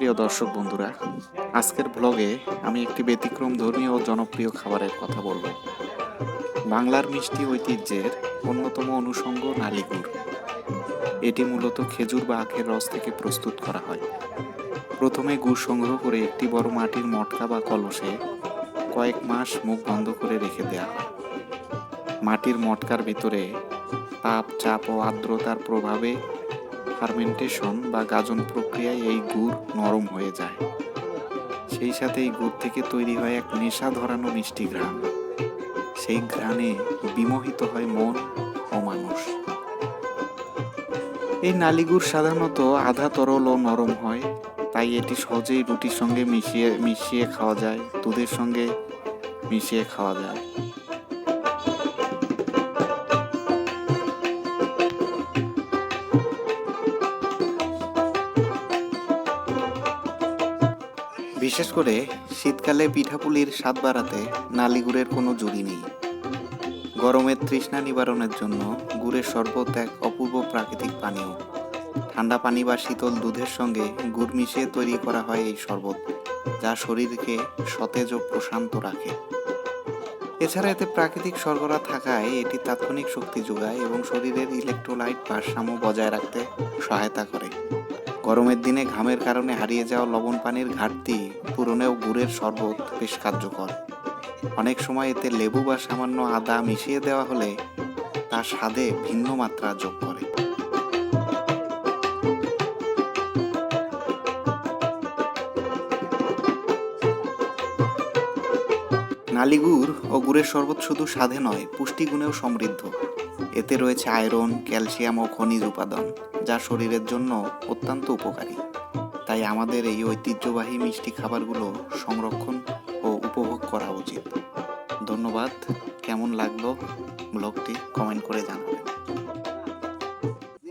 প্রিয় দর্শক বন্ধুরা, আজকের ব্লগে আমি একটি ব্যতিক্রম ধর্মীয় ও জনপ্রিয় খাবারের কথা বলব। বাংলার মিষ্টি ঐতিহ্যের অন্যতম অনুষঙ্গ নালিগুড়। এটি মূলত খেজুর বা আখের রস থেকে প্রস্তুত করা হয়। প্রথমে গুড় সংগ্রহ করে একটি বড় মাটির মটকা বা কলসে কয়েক মাস মুখ বন্ধ করে রেখে দেওয়া হয়। মাটির মটকার ভিতরে তাপ, চাপ ও আর্দ্রতার প্রভাবে ফার্মেন্টেশন বা গাজন প্রক্রিয়ায় এই গুড় নরম হয়ে যায়। সেই সাথে এই গুড় থেকে তৈরি হয় এক নেশা ধরানো মিষ্টি ঘ্রাণ। সেই ঘ্রাণে বিমোহিত হয় মন ও মানুষ। এই নালিগুড় সাধারণত আধা তরল ও নরম হয়, তাই এটি সহজেই রুটির সঙ্গে মিশিয়ে মিশিয়ে খাওয়া যায়, দুধের সঙ্গে মিশিয়ে খাওয়া যায়। বিশেষ করে শীতকালে পিঠাপুলির স্বাদ বাড়াতে নালি গুড়ের কোনো জুড়ি নেই। গরমের তৃষ্ণা নিবারণের জন্য গুড়ের শরবত এক অপূর্ব প্রাকৃতিক পানীয়। ঠান্ডা পানি বা শীতল দুধের সঙ্গে গুড় মিশিয়ে তৈরি করা হয় এই শরবত, যা শরীরকে সতেজ ও প্রশান্ত রাখে। এছাড়া এতে প্রাকৃতিক শর্করা থাকায় এটি তাৎক্ষণিক শক্তি যোগায় এবং শরীরের ইলেকট্রোলাইট ভারসাম্য বজায় রাখতে সহায়তা করে। গরমের দিনে ঘামের কারণে হারিয়ে যাওয়া লবণ পানির ঘাটতি পূরণেও গুড়ের শরবত বেশ কার্যকর। অনেক সময় এতে লেবু বা সামান্য আদা মিশিয়ে দেওয়া হলে তা স্বাদে ভিন্ন মাত্রা যোগ করে। নালিগুড় ও গুড়ের শরবত শুধু স্বাদে নয়, পুষ্টিগুণেও সমৃদ্ধ। এতে রয়েছে আয়রন, ক্যালসিয়াম ও খনিজ উপাদান, যা শরীরের জন্য অত্যন্ত উপকারী। তাই আমাদের এই ঐতিহ্যবাহী মিষ্টি খাবারগুলো সংরক্ষণ ও উপভোগ করা উচিত। ধন্যবাদ, কেমন লাগল? ব্লগটি কমেন্ট করে জানাবেন।